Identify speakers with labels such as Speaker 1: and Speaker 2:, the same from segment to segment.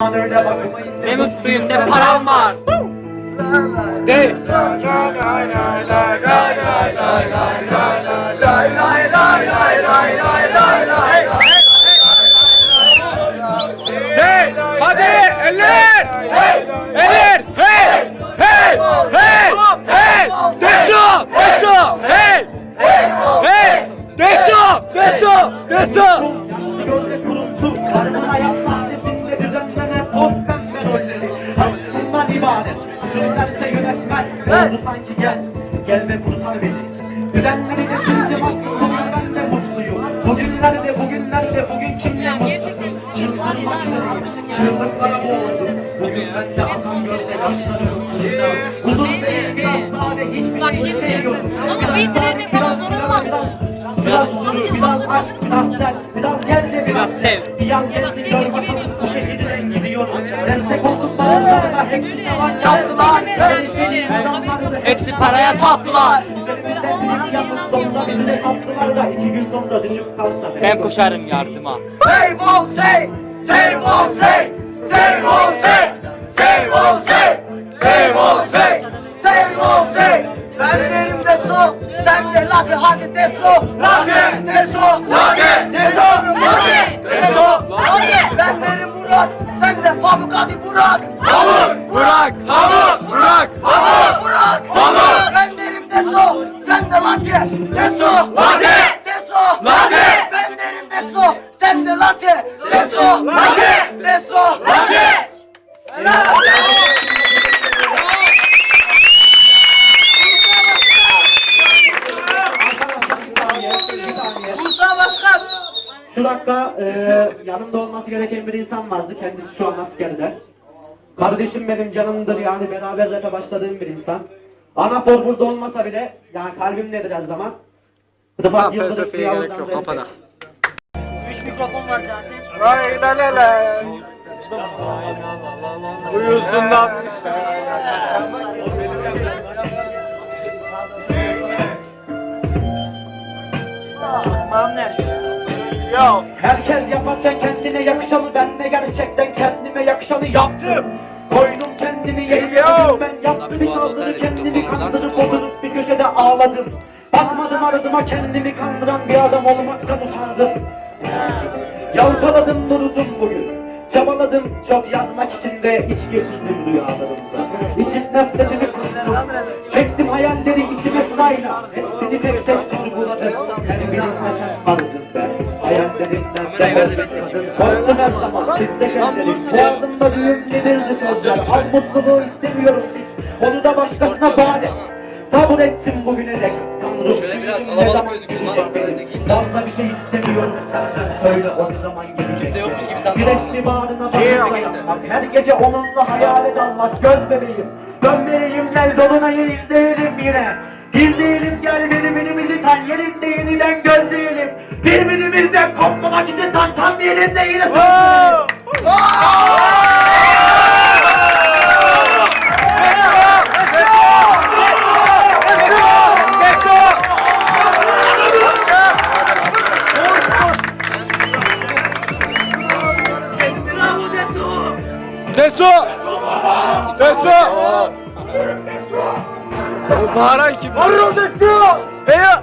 Speaker 1: Ne mutluyum ne param var.
Speaker 2: Hey! Hey! Hadi! Eller! Hey! Eller! Hey! Hey! Hey! Hey! Deso! Deso! Hey! Hey! Deso! Deso! Deso!
Speaker 3: Bundan ibaret Üzülürlerse yönetmen Oldu sanki gel Gel ve kurtar beni Düzenleri de süzdüm attım Bugün ben de mutluyum Bugünlerde bugünlerde bugün kimle mutlusun Çıldırmak üzereyim Çığlıklara boğuldum Bugün ben de atan gözle yaşlarım Huzur değil biraz sade hiçbir şey istemiyorum. Biraz sade, biraz biraz Biraz huzur, biraz aşk, biraz sen, biraz gel de
Speaker 1: Biraz sev.
Speaker 3: Biraz gelsin gör bakalım bu şehirden gidiyorum. Destek oldum bana sana hepsi yaptılar.
Speaker 1: Hepsi paraya taptılar.
Speaker 3: Üzerimizden büyük yapıp sonunda bizi de sattılar da iki gün sonra düşüp
Speaker 1: koşarım yardıma.
Speaker 4: Save all say, save save all say, save sen de latte, deso, latte, deso, latte. Ben derim deso, sen de latte, deso, latte, deso, latte. Başkan.
Speaker 3: Şu dakika e, yanımda olması gereken bir insan vardı. Kendisi şu an askerde. Kardeşim benim canımdır yani beraber rap'e başladığım bir insan. Anafor burada olmasa bile yani kalbimdedir her zaman. Rıfat Yıldırım
Speaker 2: felsefeye gerek yok, kapada.
Speaker 1: Üç mikrofon var zaten.
Speaker 2: Vay la la la. Ya.
Speaker 3: Herkes yaparken kendine yakışanı ben de gerçekten kendime yakışanı yaptım. Koydum kendimi
Speaker 2: Yo.
Speaker 3: ben yaptım bir saldırı kendimi kandırıp oturup bir köşede ağladım. Bakmadım aradıma kendimi kandıran bir adam olmaktan utandım. Yalpaladım durdum bugün. Çabaladım çok yazmak için de iç geçirdim rüyalarımda. İçim nefretimi kustum. Çektim hayalleri içime sırayla. Hepsini tek tek sorguladım. Her birinde sen vardın Hayallerimden defol Korktum her zaman titrek ellerim. Boğazımda düğüm gelirdi sözler. Al mutluluğu istemiyorum hiç. Onu da başkasına vaat et. Sabır ettim bugüne dek. Tanrım şimdi
Speaker 1: alabalık
Speaker 3: ne zaman
Speaker 1: gözüksün lan,
Speaker 3: gidecek benim? Fazla bir şey istemiyorum senden. Söyle o ne zaman gelecek?
Speaker 1: Kimse yokmuş gibi
Speaker 3: Bir resmi bağrına basınca yapmak. Her gece onunla hayale dalmak. Göz bebeğim. Dön vereyim gel dolunayı izleyelim yine. İzleyelim gel birbirimizi tan yerinde yeniden gözleyelim. Birbirimizden kopmamak için tan tam yerinde yine sözleyelim.
Speaker 2: Deso. Deso. O bağıran kim?
Speaker 4: Arıl deso.
Speaker 2: Eya.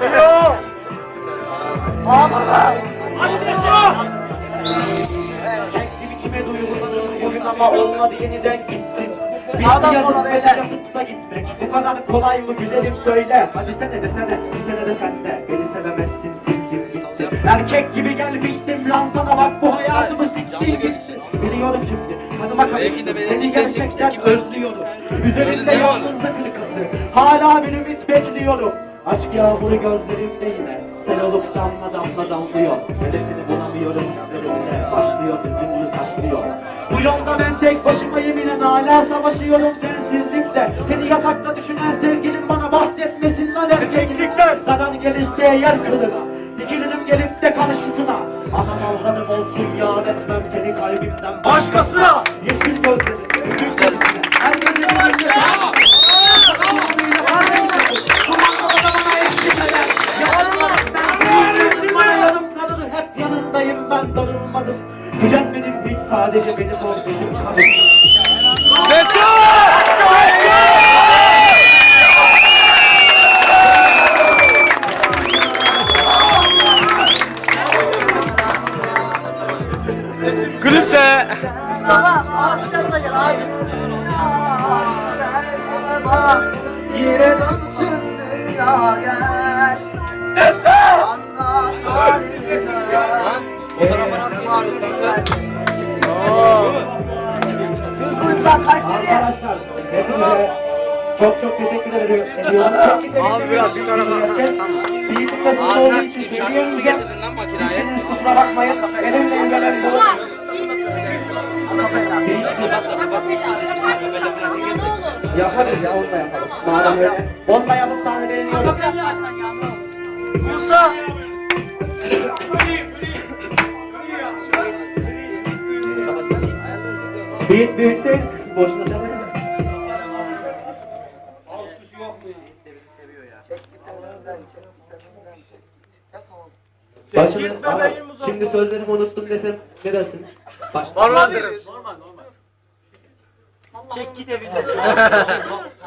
Speaker 4: Deso.
Speaker 3: Çektim içime duygularım bugün ama olmadı yeniden gittim.
Speaker 4: Sağdan
Speaker 3: Bitti
Speaker 4: sola
Speaker 3: yazıp
Speaker 4: beyler.
Speaker 3: mesaj atıp da gitmek. Bu kadar kolay mı güzelim söyle. Hadi sene de sene, bir sene de sen de. Beni sevemezsin sildim gitti. Erkek gibi gelmiştim lan sana bak bu hayatımı siktim gitti. Biliyorum şimdi, kanıma
Speaker 1: Belki de
Speaker 3: karıştım.
Speaker 1: benim
Speaker 3: Seni
Speaker 1: ilkten
Speaker 3: gerçekten
Speaker 1: kimse-
Speaker 3: özlüyorum. Üzerimde yalnızlık hırkası. Hala bir ümit bekliyorum. Aşk yağmuru gözlerimde yine. Sen olup damla damla damlıyor. Öylesini bulamıyorum hislerimde. Başlıyor hüzünlü taşlıyor. Bu yolda ben tek başıma yeminen hala savaşıyorum sensizlikle. Seni yatakta düşünen sevgilim bana bahsetmesinden erkeklikten. Zarar gelirse yer kılına. Dikilirim gelip de karşısına. Anam avradım olsun yar etmem seni kalbimden başkasına. Yeşil gözlerim, benim!
Speaker 2: Gülümse.
Speaker 4: Mustafa ağacın yanına gel ağacın. Bak yine dönsün dünya gel. Deso! Anlat halimizi. Biz bu yüzden Kayseri'ye
Speaker 3: Arkadaşlar hepinize çok çok teşekkür ederim.
Speaker 4: sana.
Speaker 2: Abi biraz şu tarafa.
Speaker 3: Büyük basın olduğu için söyleyemeyeceğim. İstediğiniz kusura bakmayın. Elimden gelen bu. Değilsiz. Yaparız ya onu da yapalım. Madem öyle. Onu da yapıp sahnede iniyorum.
Speaker 4: Musa.
Speaker 3: Büyük büyüksün. Boşuna çalıyor. Başını, Ama şimdi sözlerimi unuttum desem ne dersin? Baş...
Speaker 2: Normal derim.
Speaker 1: Çek git evinden.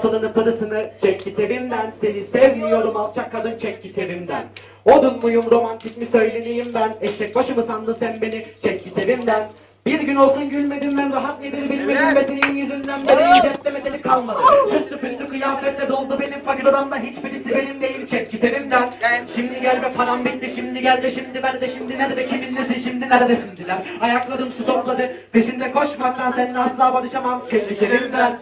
Speaker 3: Pılını pırıtını çek git evimden Seni sevmiyorum alçak kadın çek git evimden Odun muyum romantik mi söyleneyim ben? Eşek başı mı sandın sen beni? Çek git evimden bir gün olsun gülmedim ben rahat nedir bilmedim ve senin yüzünden benim cepte deli kalmadı. Süslü püslü kıyafetle doldu benim fakir odamda. Hiçbirisi benim değil çek git evimden Şimdi gel be param bitti şimdi gel de şimdi ver de şimdi nerede kimin nesi şimdi neredesindiler Ayaklarım su topladı peşinde koşmaktan seninle asla barışamam. Çek git evimden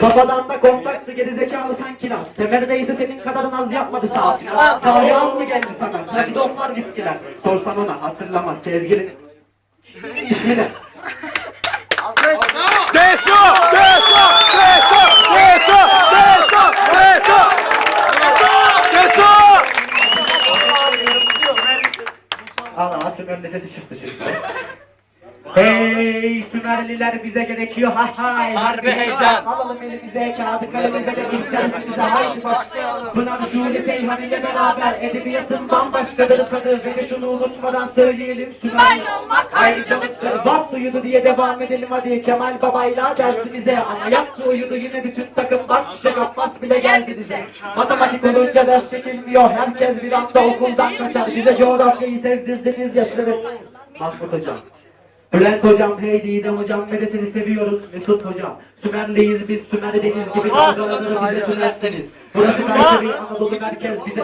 Speaker 3: Kafadan da kontaktı gerizekalı sanki lan Temelde ise senin kadar naz yapmadı saat Sahi az mı geldi sana? Nakidoflar viskiler Sorsan ona hatırlama sevgilin İsmi ne?
Speaker 4: Alkış.
Speaker 2: Deso! Deso! Deso! Deso!
Speaker 3: Allah Sümer'in sesi çıktı şimdi Hey Sümerliler bize gerekiyor. Ha hay
Speaker 1: Harbi heyecan.
Speaker 3: Alalım elimize kağıdı kalemi ve de imkansızı haydi başlayalım Pınar Şule Seyhan ile beraber edebiyatın bambaşkadır tadı. Ve de şunu unutmadan söyleyelim. Sümerli olmak ayrıcalıktır Bak uyudu diye devam edelim. Hadi Kemal babayla dersimize. Ama yaptı uyudu yine bütün takım. Bak Çiçek Abbas bile geldi bize. Matematik olunca ders çekilmiyor. Herkes bir anda okuldan kaçar. Bize coğrafyayı sevdirdiniz ya sıra Mahmut hocam Bülent hocam, hey Didem hocam ve de seni seviyoruz Mesut hocam. Sümerliyiz biz Sümer deniz gibi dalgalanır bize sürerseniz. Burası Kayseri, Anadolu merkez bize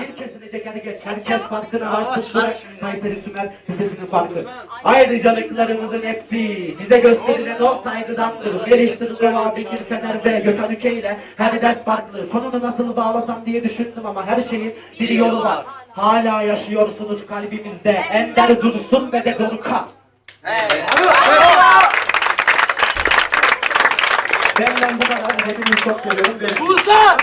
Speaker 3: bir kesilecek her geç. Herkes farkına varsın Sümer, Kayseri Sümer lisesinin farkı. Ayrıcalıklarımızın hepsi bize gösterilen o saygıdandır. Geliştir Deva, Bekir Fener ve Gökhan Üke ile her ders farklı. Sonunu nasıl bağlasam diye düşündüm ama her şeyin bir yolu var. Hala yaşıyorsunuz kalbimizde. Ender Dursun ve de Dorukhan. Benden bu kadar. Hepinizi çok seviyorum. Görüşürüz.
Speaker 2: Musa!